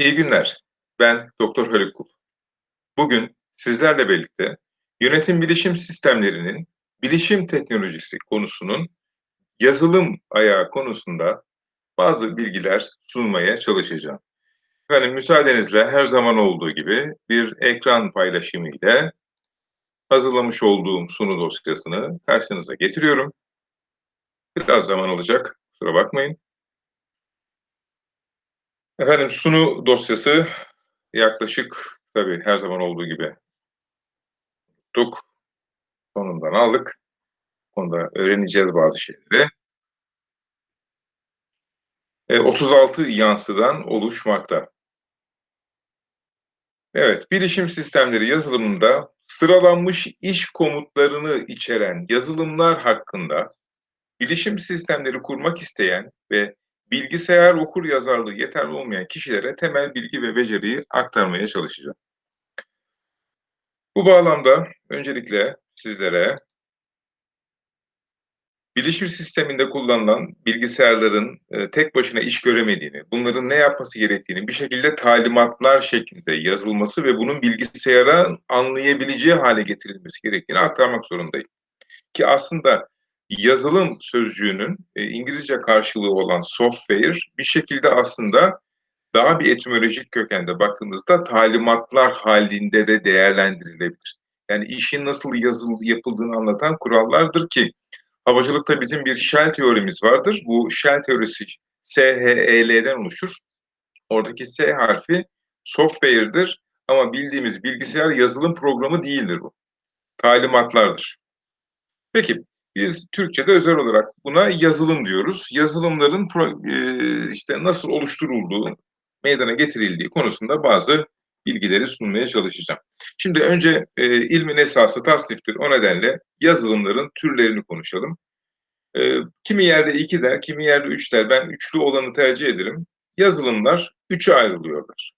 İyi günler. Ben Doktor Haluk Kul. Bugün sizlerle birlikte yönetim bilişim sistemlerinin bilişim teknolojisi konusunun yazılım ayağı konusunda bazı bilgiler sunmaya çalışacağım. Efendim müsaadenizle her zaman olduğu gibi bir ekran paylaşımı ile hazırlamış olduğum sunu dosyasını karşınıza getiriyorum. Biraz zaman alacak, kusura bakmayın. Efendim sunu dosyası yaklaşık tabii her zaman olduğu gibi tuttuk. Sonundan aldık. Konuda öğreneceğiz bazı şeyleri. E, 36 yansıdan oluşmakta. Evet, bilişim sistemleri yazılımında sıralanmış iş komutlarını içeren yazılımlar hakkında bilişim sistemleri kurmak isteyen ve bilgisayar okur yazarlığı yeterli olmayan kişilere temel bilgi ve beceriyi aktarmaya çalışacağım. Bu bağlamda öncelikle sizlere bilişim sisteminde kullanılan bilgisayarların e, tek başına iş göremediğini, bunların ne yapması gerektiğini bir şekilde talimatlar şeklinde yazılması ve bunun bilgisayara anlayabileceği hale getirilmesi gerektiğini aktarmak zorundayım. Ki aslında yazılım sözcüğünün e, İngilizce karşılığı olan software bir şekilde aslında daha bir etimolojik kökende baktığınızda talimatlar halinde de değerlendirilebilir. Yani işin nasıl yazıldığı, yapıldığını anlatan kurallardır ki havacılıkta bizim bir shell teorimiz vardır. Bu shell teorisi SHEL'den oluşur. Oradaki S harfi software'dir ama bildiğimiz bilgisayar yazılım programı değildir bu. Talimatlardır. Peki biz Türkçe'de özel olarak buna yazılım diyoruz. Yazılımların e, işte nasıl oluşturulduğu, meydana getirildiği konusunda bazı bilgileri sunmaya çalışacağım. Şimdi önce e, ilmin esası tasniftir. O nedenle yazılımların türlerini konuşalım. E, kimi yerde iki der, kimi yerde üç der. Ben üçlü olanı tercih ederim. Yazılımlar üçe ayrılıyorlar.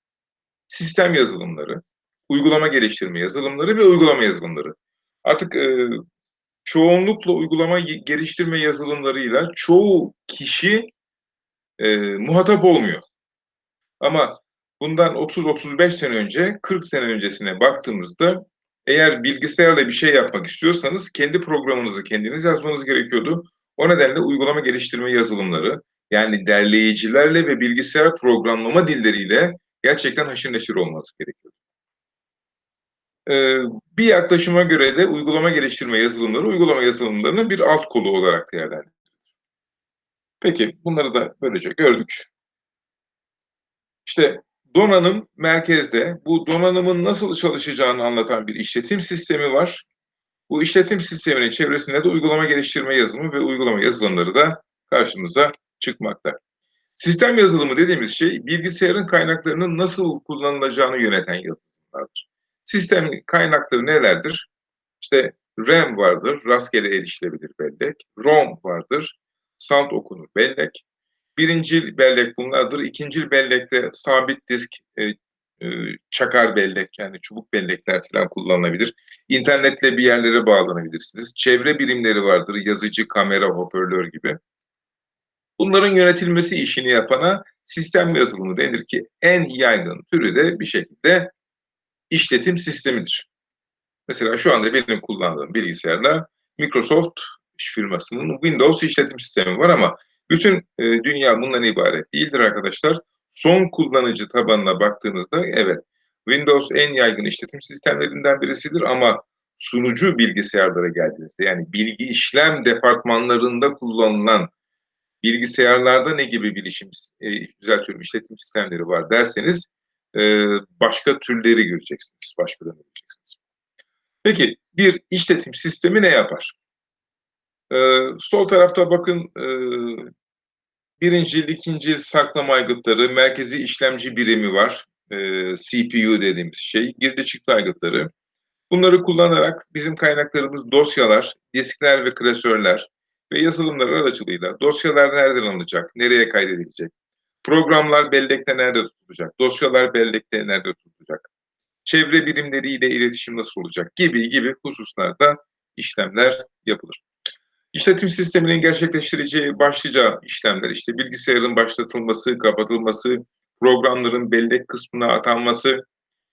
Sistem yazılımları, uygulama geliştirme yazılımları ve uygulama yazılımları. Artık e, çoğunlukla uygulama geliştirme yazılımlarıyla çoğu kişi e, muhatap olmuyor. Ama bundan 30-35 sene önce, 40 sene öncesine baktığımızda eğer bilgisayarla bir şey yapmak istiyorsanız kendi programınızı kendiniz yazmanız gerekiyordu. O nedenle uygulama geliştirme yazılımları yani derleyicilerle ve bilgisayar programlama dilleriyle gerçekten haşır neşir olması gerekiyordu. Ee, bir yaklaşıma göre de uygulama geliştirme yazılımları, uygulama yazılımlarının bir alt kolu olarak değerlendirilir. Peki, bunları da böylece gördük. İşte donanım merkezde. Bu donanımın nasıl çalışacağını anlatan bir işletim sistemi var. Bu işletim sisteminin çevresinde de uygulama geliştirme yazılımı ve uygulama yazılımları da karşımıza çıkmakta. Sistem yazılımı dediğimiz şey bilgisayarın kaynaklarının nasıl kullanılacağını yöneten yazılımlardır. Sistem kaynakları nelerdir? İşte RAM vardır, rastgele erişilebilir bellek. ROM vardır, sound okunur bellek. Birinci bellek bunlardır. İkinci bellekte sabit disk, e, e, çakar bellek yani çubuk bellekler falan kullanılabilir. İnternetle bir yerlere bağlanabilirsiniz. Çevre birimleri vardır, yazıcı, kamera, hoparlör gibi. Bunların yönetilmesi işini yapana sistem yazılımı denir ki en yaygın türü de bir şekilde işletim sistemidir. Mesela şu anda benim kullandığım bilgisayarda Microsoft firmasının Windows işletim sistemi var ama bütün e, dünya bundan ibaret değildir arkadaşlar. Son kullanıcı tabanına baktığınızda evet Windows en yaygın işletim sistemlerinden birisidir ama sunucu bilgisayarlara geldiğinizde yani bilgi işlem departmanlarında kullanılan bilgisayarlarda ne gibi bilişim e, düzeltiyorum işletim sistemleri var derseniz e, başka türleri göreceksiniz. Başkalarını göreceksiniz. Peki bir işletim sistemi ne yapar? Ee, sol tarafta bakın e, birinci, ikinci saklama aygıtları, merkezi işlemci birimi var. E, CPU dediğimiz şey, girdi çıktı aygıtları. Bunları kullanarak bizim kaynaklarımız dosyalar, diskler ve klasörler ve yazılımlar aracılığıyla dosyalar nereden alınacak, nereye kaydedilecek, Programlar bellekte nerede tutulacak? Dosyalar bellekte nerede tutulacak? Çevre birimleriyle iletişim nasıl olacak? Gibi gibi hususlarda işlemler yapılır. İşletim sisteminin gerçekleştireceği başlıca işlemler işte bilgisayarın başlatılması, kapatılması, programların bellek kısmına atanması,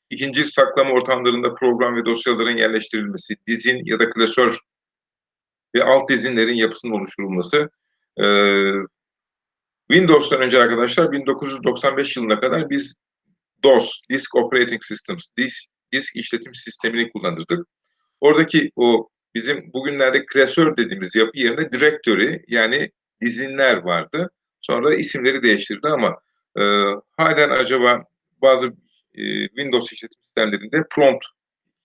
ikinci saklama ortamlarında program ve dosyaların yerleştirilmesi, dizin ya da klasör ve alt dizinlerin yapısının oluşturulması. Ee, Windows'tan önce arkadaşlar 1995 yılına kadar biz DOS, Disk Operating Systems, disk, disk işletim sistemini kullanırdık. Oradaki o bizim bugünlerde klasör dediğimiz yapı yerine directory yani dizinler vardı. Sonra isimleri değiştirdi ama e, halen acaba bazı e, Windows işletim sistemlerinde prompt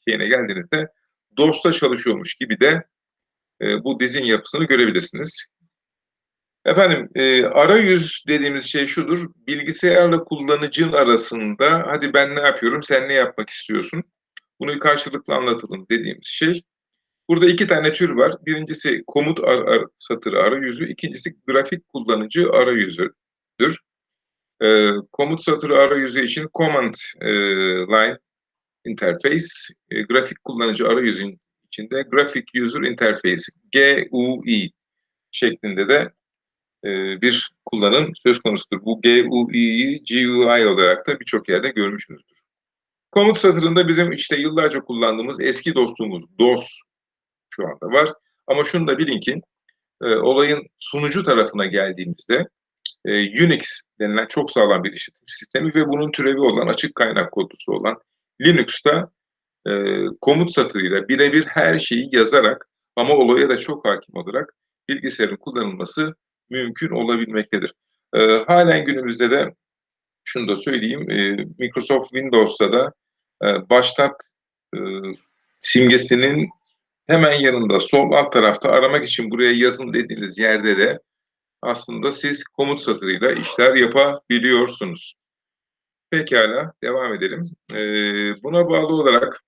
şeyine geldiğinizde DOS'ta çalışıyormuş gibi de e, bu dizin yapısını görebilirsiniz. Efendim e, arayüz dediğimiz şey şudur. Bilgisayarla kullanıcının arasında hadi ben ne yapıyorum sen ne yapmak istiyorsun? Bunu karşılıklı anlatalım dediğimiz şey. Burada iki tane tür var. Birincisi komut ar ar satırı arayüzü, ikincisi grafik kullanıcı arayüzüdür. E, komut satırı arayüzü için command e, line interface, e, grafik kullanıcı arayüzün içinde graphic user interface, GUI şeklinde de bir kullanım söz konusudur. Bu GUI'yi GUI olarak da birçok yerde görmüşsünüzdür. Komut satırında bizim işte yıllarca kullandığımız eski dostumuz DOS şu anda var. Ama şunu da bilin ki e, olayın sunucu tarafına geldiğimizde e, Unix denilen çok sağlam bir işletim sistemi ve bunun türevi olan açık kaynak kodlusu olan Linux'ta e, komut satırıyla birebir her şeyi yazarak ama olaya da çok hakim olarak bilgisayarın kullanılması mümkün olabilmektedir. E, halen günümüzde de şunu da söyleyeyim, e, Microsoft Windows'ta da e, başlat e, simgesinin hemen yanında sol alt tarafta aramak için buraya yazın dediğiniz yerde de aslında siz komut satırıyla işler yapabiliyorsunuz. Pekala devam edelim. Ee, buna bağlı olarak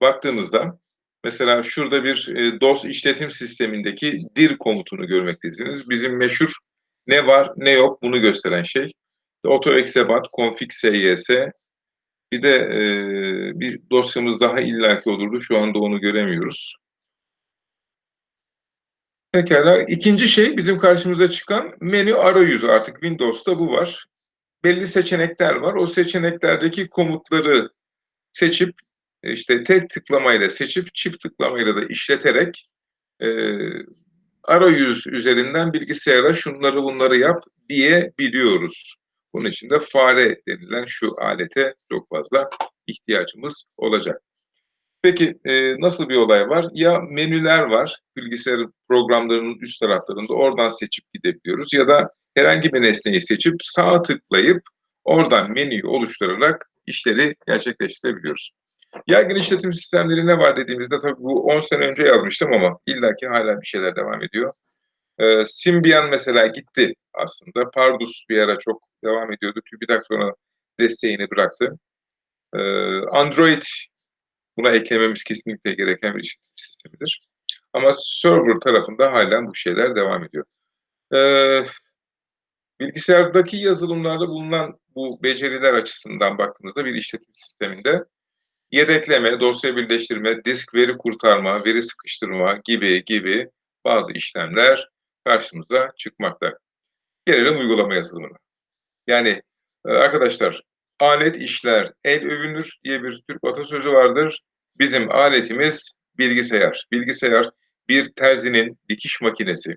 baktığınızda mesela şurada bir e, DOS işletim sistemindeki dir komutunu görmektesiniz. Bizim meşhur ne var ne yok bunu gösteren şey. AutoExebat, config sys, bir de e, bir dosyamız daha illaki olurdu. Şu anda onu göremiyoruz. Pekala. İkinci şey bizim karşımıza çıkan menü arayüzü. Artık Windows'ta bu var. Belli seçenekler var. O seçeneklerdeki komutları seçip işte tek tıklamayla seçip çift tıklamayla da işleterek e, arayüz üzerinden bilgisayara şunları bunları yap diyebiliyoruz. Bunun için de fare denilen şu alete çok fazla ihtiyacımız olacak. Peki e, nasıl bir olay var? Ya menüler var bilgisayar programlarının üst taraflarında oradan seçip gidebiliyoruz ya da herhangi bir nesneyi seçip sağ tıklayıp oradan menüyü oluşturarak işleri gerçekleştirebiliyoruz. Yaygın işletim sistemleri ne var dediğimizde tabii bu 10 sene önce yazmıştım ama illaki hala bir şeyler devam ediyor. Ee, Symbian mesela gitti aslında. Pardus bir ara çok devam ediyordu. TÜBİTAK sonra desteğini bıraktı. Ee, Android buna eklememiz kesinlikle gereken bir işletim sistemidir. Ama server tarafında hala bu şeyler devam ediyor. Ee, bilgisayardaki yazılımlarda bulunan bu beceriler açısından baktığımızda bir işletim sisteminde yedekleme, dosya birleştirme, disk veri kurtarma, veri sıkıştırma gibi gibi bazı işlemler karşımıza çıkmakta. Gelelim uygulama yazılımına. Yani e, arkadaşlar alet işler el övünür diye bir Türk atasözü vardır. Bizim aletimiz bilgisayar. Bilgisayar bir terzinin dikiş makinesi,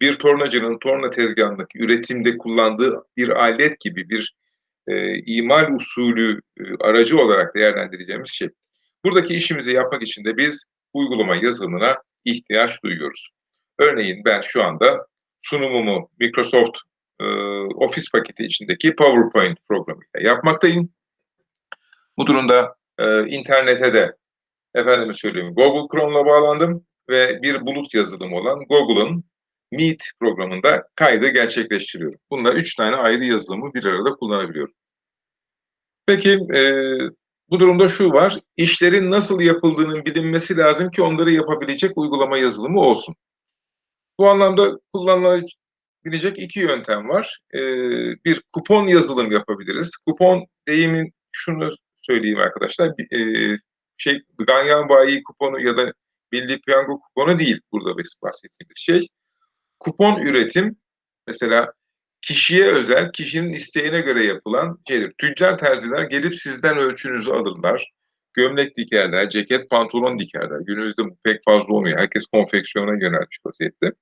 bir tornacının torna tezgahındaki üretimde kullandığı bir alet gibi bir e, imal usulü e, aracı olarak değerlendireceğimiz şey. Buradaki işimizi yapmak için de biz uygulama yazılımına ihtiyaç duyuyoruz. Örneğin ben şu anda sunumumu Microsoft e, Office paketi içindeki PowerPoint programıyla yapmaktayım. Bu durumda e, internete de efendime söyleyeyim Google Chrome'la bağlandım ve bir bulut yazılımı olan Google'ın Meet programında kaydı gerçekleştiriyorum. Bunda üç tane ayrı yazılımı bir arada kullanabiliyorum. Peki e, bu durumda şu var, işlerin nasıl yapıldığının bilinmesi lazım ki onları yapabilecek uygulama yazılımı olsun. Bu anlamda kullanılabilecek iki yöntem var. E, bir kupon yazılım yapabiliriz. Kupon deyimin şunu söyleyeyim arkadaşlar, e, şey Ganyan Bayi kuponu ya da Milli Piyango kuponu değil burada bahsettiğimiz şey. Kupon üretim, mesela kişiye özel, kişinin isteğine göre yapılan şeydir. Tüccar terziler gelip sizden ölçünüzü alırlar. Gömlek dikerler, ceket, pantolon dikerler. Günümüzde bu pek fazla olmuyor. Herkes konfeksiyona yönelmiş vaziyette.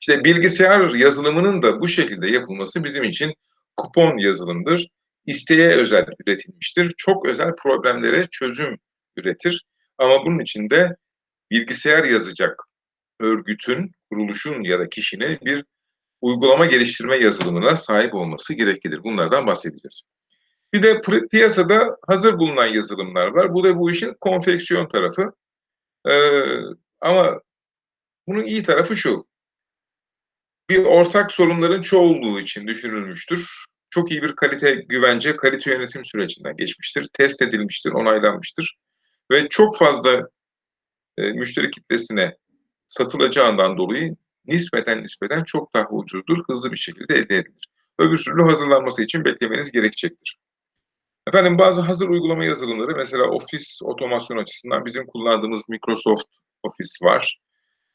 İşte bilgisayar yazılımının da bu şekilde yapılması bizim için kupon yazılımdır. İsteğe özel üretilmiştir. Çok özel problemlere çözüm üretir. Ama bunun için de bilgisayar yazacak örgütün, kuruluşun ya da kişinin bir uygulama geliştirme yazılımına sahip olması gereklidir. Bunlardan bahsedeceğiz. Bir de piyasada hazır bulunan yazılımlar var. Bu da bu işin konfeksiyon tarafı. Ee, ama bunun iyi tarafı şu. Bir ortak sorunların çoğulluğu için düşünülmüştür. Çok iyi bir kalite güvence, kalite yönetim sürecinden geçmiştir. Test edilmiştir, onaylanmıştır. Ve çok fazla e, müşteri kitlesine satılacağından dolayı nispeten nispeten çok daha ucuzdur, hızlı bir şekilde elde edilir. Öbür türlü hazırlanması için beklemeniz gerekecektir. Efendim bazı hazır uygulama yazılımları mesela Office otomasyon açısından bizim kullandığımız Microsoft Office var.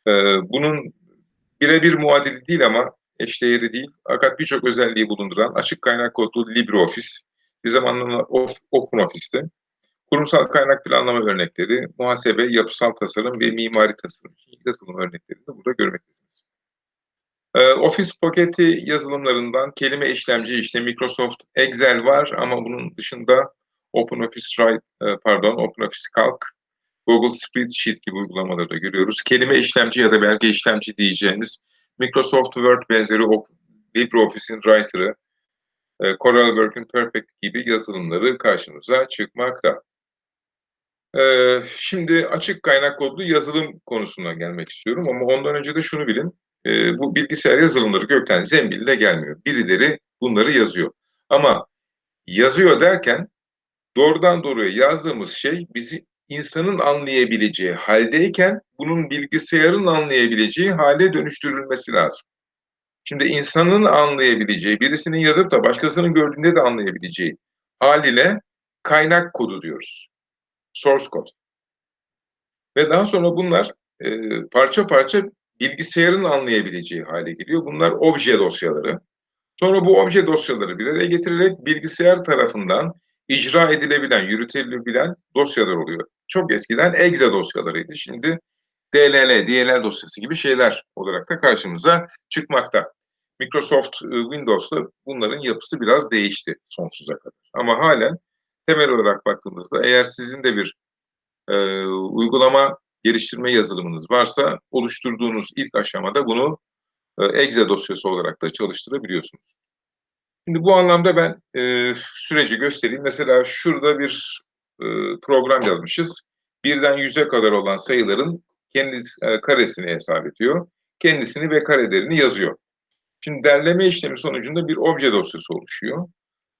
Ee, bunun birebir muadili değil ama eşdeğeri değil. Fakat birçok özelliği bulunduran açık kaynak kodlu LibreOffice, bir zamanlar OpenOffice'te kurumsal kaynak planlama örnekleri, muhasebe, yapısal tasarım ve mimari tasarım yazılım örneklerini de burada görmektesiniz. Ee, Office paketi yazılımlarından kelime işlemci işte Microsoft Excel var ama bunun dışında OpenOffice Write, pardon OpenOffice Calc, Google Spreadsheet gibi uygulamaları da görüyoruz. Kelime işlemci ya da belge işlemci diyeceğimiz Microsoft Word benzeri LibreOffice'in Writer'ı, e, Corelwork'ün Perfect gibi yazılımları karşımıza çıkmakta. Şimdi açık kaynak kodlu yazılım konusuna gelmek istiyorum ama ondan önce de şunu bilin. Bu bilgisayar yazılımları gökten zembille gelmiyor. Birileri bunları yazıyor. Ama yazıyor derken doğrudan doğruya yazdığımız şey bizi insanın anlayabileceği haldeyken bunun bilgisayarın anlayabileceği hale dönüştürülmesi lazım. Şimdi insanın anlayabileceği, birisinin yazıp da başkasının gördüğünde de anlayabileceği haliyle kaynak kodu diyoruz source code. Ve daha sonra bunlar e, parça parça bilgisayarın anlayabileceği hale geliyor. Bunlar obje dosyaları. Sonra bu obje dosyaları bir araya getirilerek bilgisayar tarafından icra edilebilen, yürütülebilen dosyalar oluyor. Çok eskiden exe dosyalarıydı. Şimdi DLL, DLL dosyası gibi şeyler olarak da karşımıza çıkmakta. Microsoft e, Windows'ta bunların yapısı biraz değişti sonsuza kadar. Ama halen temel olarak baktığımızda eğer sizin de bir e, uygulama geliştirme yazılımınız varsa oluşturduğunuz ilk aşamada bunu e, exe dosyası olarak da çalıştırabiliyorsunuz. Şimdi bu anlamda ben e, süreci göstereyim. Mesela şurada bir e, program yazmışız. Birden yüze kadar olan sayıların kendi e, karesini hesap ediyor. Kendisini ve karelerini yazıyor. Şimdi derleme işlemi sonucunda bir obje dosyası oluşuyor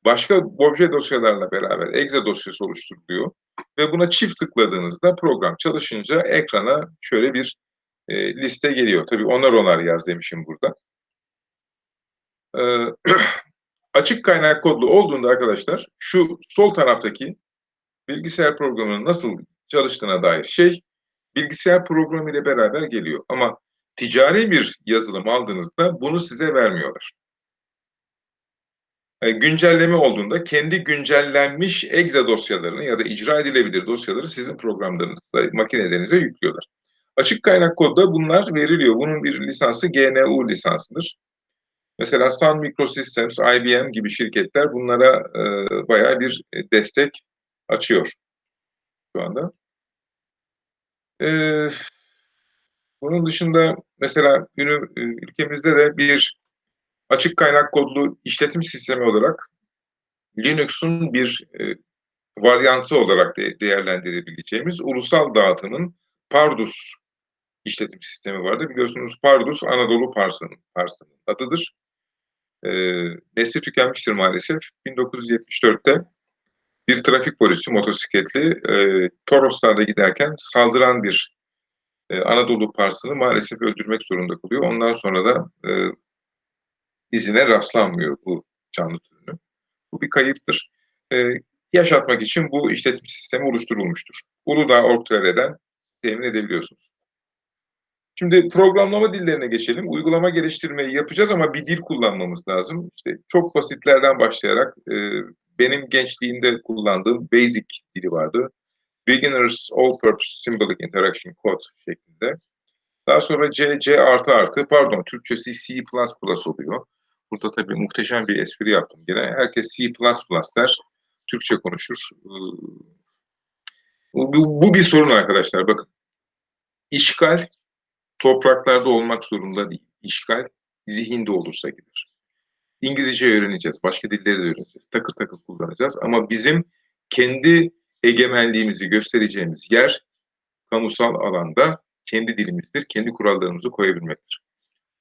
başka obje dosyalarla beraber exe dosyası oluşturuluyor ve buna çift tıkladığınızda program çalışınca ekrana şöyle bir e, liste geliyor. Tabii onar onar yaz demişim burada. E, açık kaynak kodlu olduğunda arkadaşlar şu sol taraftaki bilgisayar programının nasıl çalıştığına dair şey bilgisayar programı ile beraber geliyor. Ama ticari bir yazılım aldığınızda bunu size vermiyorlar. E, güncelleme olduğunda kendi güncellenmiş exe dosyalarını ya da icra edilebilir dosyaları sizin programlarınızda, makinelerinize yüklüyorlar. Açık kaynak kodda bunlar veriliyor. Bunun bir lisansı GNU lisansıdır. Mesela Sun Microsystems, IBM gibi şirketler bunlara e, bayağı bir destek açıyor şu anda. E, bunun dışında mesela ülkemizde de bir açık kaynak kodlu işletim sistemi olarak Linux'un bir e, varyantı olarak de, değerlendirebileceğimiz ulusal dağıtımın Pardus işletim sistemi vardı. Biliyorsunuz Pardus Anadolu Parsı'nın Parsı'nın adıdır. E, nesli tükenmiştir maalesef. 1974'te bir trafik polisi motosikletli e, Toroslar'da giderken saldıran bir e, Anadolu Parsı'nı maalesef öldürmek zorunda kalıyor. Ondan sonra da e, izine rastlanmıyor bu canlı türünün. Bu bir kayıptır. Ee, yaşatmak için bu işletim sistemi oluşturulmuştur. Uludağ Orktöre'den temin edebiliyorsunuz. Şimdi programlama dillerine geçelim. Uygulama geliştirmeyi yapacağız ama bir dil kullanmamız lazım. İşte çok basitlerden başlayarak e, benim gençliğimde kullandığım Basic dili vardı. Beginners All Purpose Symbolic Interaction Code şeklinde. Daha sonra C, C artı artı, pardon Türkçesi C++ oluyor. Burada tabii muhteşem bir espri yaptım yine. Herkes C++ der, Türkçe konuşur. Ee, bu, bu bir sorun arkadaşlar. Bakın, işgal topraklarda olmak zorunda değil. İşgal zihinde olursa gider. İngilizce öğreneceğiz, başka dilleri de öğreneceğiz. Takır takır kullanacağız ama bizim kendi egemenliğimizi göstereceğimiz yer kamusal alanda kendi dilimizdir, kendi kurallarımızı koyabilmektir.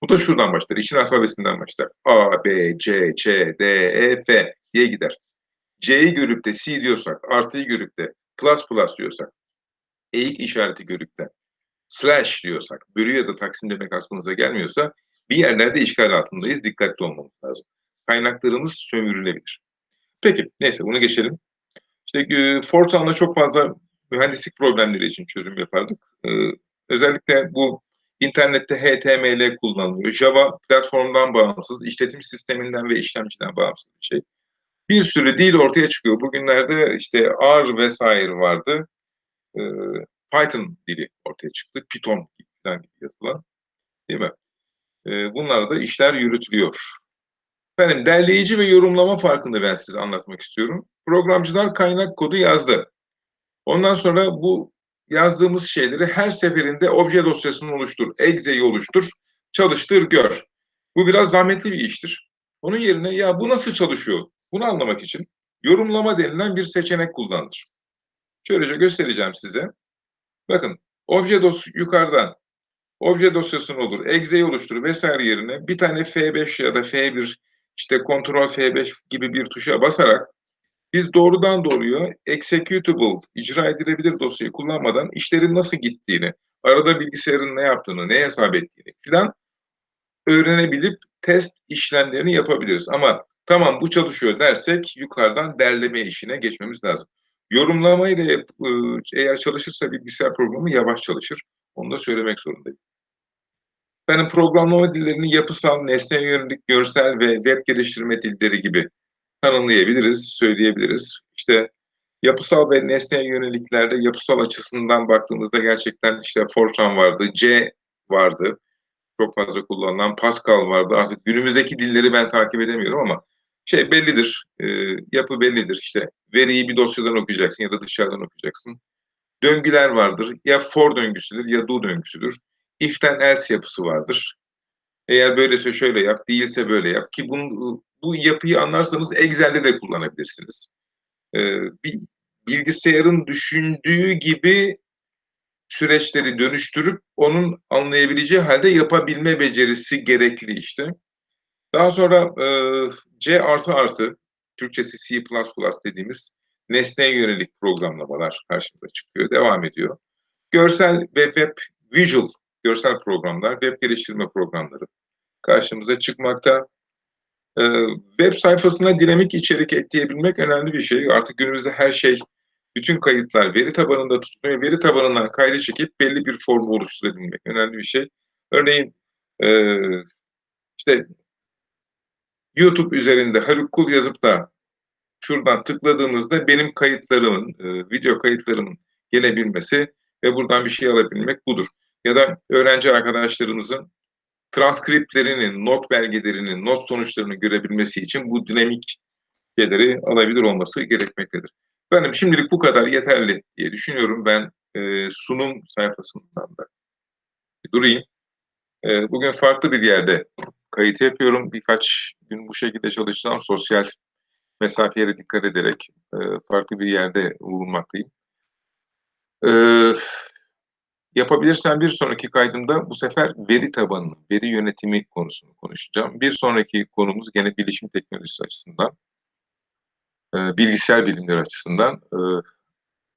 Bu da şuradan başlar, İçin alfabesinden başlar. A, B, C, Ç, D, E, F diye gider. C'yi görüp de C diyorsak, artıyı görüp de plus plus diyorsak, eğik işareti görüp de slash diyorsak, bölü ya da taksim demek aklınıza gelmiyorsa bir yerlerde işgal altındayız, dikkatli olmamız lazım. Kaynaklarımız sömürülebilir. Peki, neyse bunu geçelim. İşte e, Fortran'da çok fazla mühendislik problemleri için çözüm yapardık. E, özellikle bu internette HTML kullanılıyor. Java platformdan bağımsız, işletim sisteminden ve işlemciden bağımsız bir şey. Bir sürü dil ortaya çıkıyor. Bugünlerde işte R vesaire vardı. E, Python dili ortaya çıktı. Python gibi yazılan. Değil mi? E, bunlarda işler yürütülüyor. Efendim derleyici ve yorumlama farkını ben size anlatmak istiyorum. Programcılar kaynak kodu yazdı. Ondan sonra bu yazdığımız şeyleri her seferinde obje dosyasını oluştur, exe'yi oluştur, çalıştır, gör. Bu biraz zahmetli bir iştir. Onun yerine ya bu nasıl çalışıyor? Bunu anlamak için yorumlama denilen bir seçenek kullanılır. Şöylece göstereceğim size. Bakın obje dosya yukarıdan obje dosyasını olur, exe'yi oluştur vesaire yerine bir tane F5 ya da F1 işte Ctrl F5 gibi bir tuşa basarak biz doğrudan doğruya executable, icra edilebilir dosyayı kullanmadan işlerin nasıl gittiğini, arada bilgisayarın ne yaptığını, ne hesap ettiğini filan öğrenebilip test işlemlerini yapabiliriz. Ama tamam bu çalışıyor dersek yukarıdan derleme işine geçmemiz lazım. Yorumlamayla yap, eğer çalışırsa bilgisayar programı yavaş çalışır. Onu da söylemek zorundayım. Benim programlama dillerini yapısal, nesne yönelik, görsel ve web geliştirme dilleri gibi tanımlayabiliriz, söyleyebiliriz. İşte yapısal ve nesne yöneliklerde yapısal açısından baktığımızda gerçekten işte Fortran vardı, C vardı. Çok fazla kullanılan Pascal vardı. Artık günümüzdeki dilleri ben takip edemiyorum ama şey bellidir, e, yapı bellidir. İşte veriyi bir dosyadan okuyacaksın ya da dışarıdan okuyacaksın. Döngüler vardır. Ya for döngüsüdür ya do döngüsüdür. If'ten else yapısı vardır. Eğer böylese şöyle yap, değilse böyle yap. Ki bunu, bu yapıyı anlarsanız Excel'de de kullanabilirsiniz. Ee, bir bilgisayarın düşündüğü gibi süreçleri dönüştürüp onun anlayabileceği halde yapabilme becerisi gerekli işte. Daha sonra e, C artı artı, Türkçesi C++ dediğimiz nesneye yönelik programlamalar karşımıza çıkıyor, devam ediyor. Görsel ve web visual görsel programlar, web geliştirme programları karşımıza çıkmakta. Ee, web sayfasına dinamik içerik ekleyebilmek önemli bir şey. Artık günümüzde her şey, bütün kayıtlar veri tabanında tutuluyor. Veri tabanından kaydı çekip belli bir formu oluşturabilmek önemli bir şey. Örneğin e, işte YouTube üzerinde Haluk Kul yazıp da şuradan tıkladığınızda benim kayıtlarımın, e, video kayıtlarımın gelebilmesi ve buradan bir şey alabilmek budur. Ya da öğrenci arkadaşlarımızın transkriptlerinin, not belgelerinin, not sonuçlarını görebilmesi için bu dinamik şeyleri alabilir olması gerekmektedir. Benim şimdilik bu kadar yeterli diye düşünüyorum. Ben e, sunum sayfasından da durayım. E, bugün farklı bir yerde kayıt yapıyorum. Birkaç gün bu şekilde çalışacağım. Sosyal mesafeye dikkat ederek e, farklı bir yerde bulunmaktayım. E, Yapabilirsem bir sonraki kaydımda bu sefer veri tabanı, veri yönetimi konusunu konuşacağım. Bir sonraki konumuz gene bilişim teknolojisi açısından, e, bilgisayar bilimleri açısından e,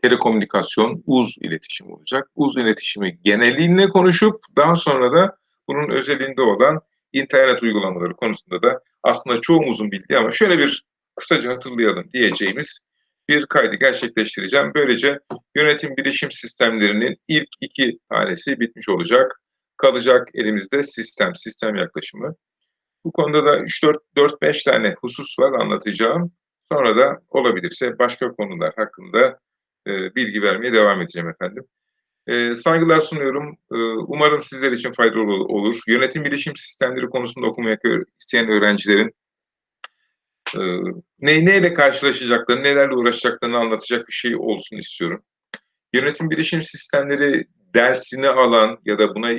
telekomünikasyon, uz iletişim olacak. Uz iletişimi geneliğine konuşup daha sonra da bunun özelinde olan internet uygulamaları konusunda da aslında çoğumuzun bildiği ama şöyle bir kısaca hatırlayalım diyeceğimiz bir kaydı gerçekleştireceğim. Böylece yönetim bilişim sistemlerinin ilk iki tanesi bitmiş olacak. kalacak elimizde sistem, sistem yaklaşımı. Bu konuda da 3-4-5 tane husus var anlatacağım. Sonra da olabilirse başka konular hakkında e, bilgi vermeye devam edeceğim efendim. E, saygılar sunuyorum. E, umarım sizler için faydalı olur. Yönetim bilişim sistemleri konusunda okumaya isteyen öğrencilerin e, ne, neyle karşılaşacaklarını, nelerle uğraşacaklarını anlatacak bir şey olsun istiyorum. Yönetim bilişim sistemleri dersini alan ya da buna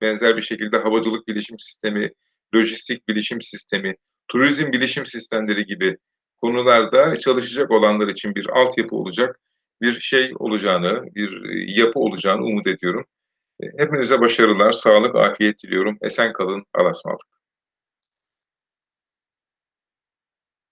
benzer bir şekilde havacılık bilişim sistemi, lojistik bilişim sistemi, turizm bilişim sistemleri gibi konularda çalışacak olanlar için bir altyapı olacak, bir şey olacağını, bir yapı olacağını umut ediyorum. Hepinize başarılar, sağlık, afiyet diliyorum. Esen kalın, Allah'a ısmarladık.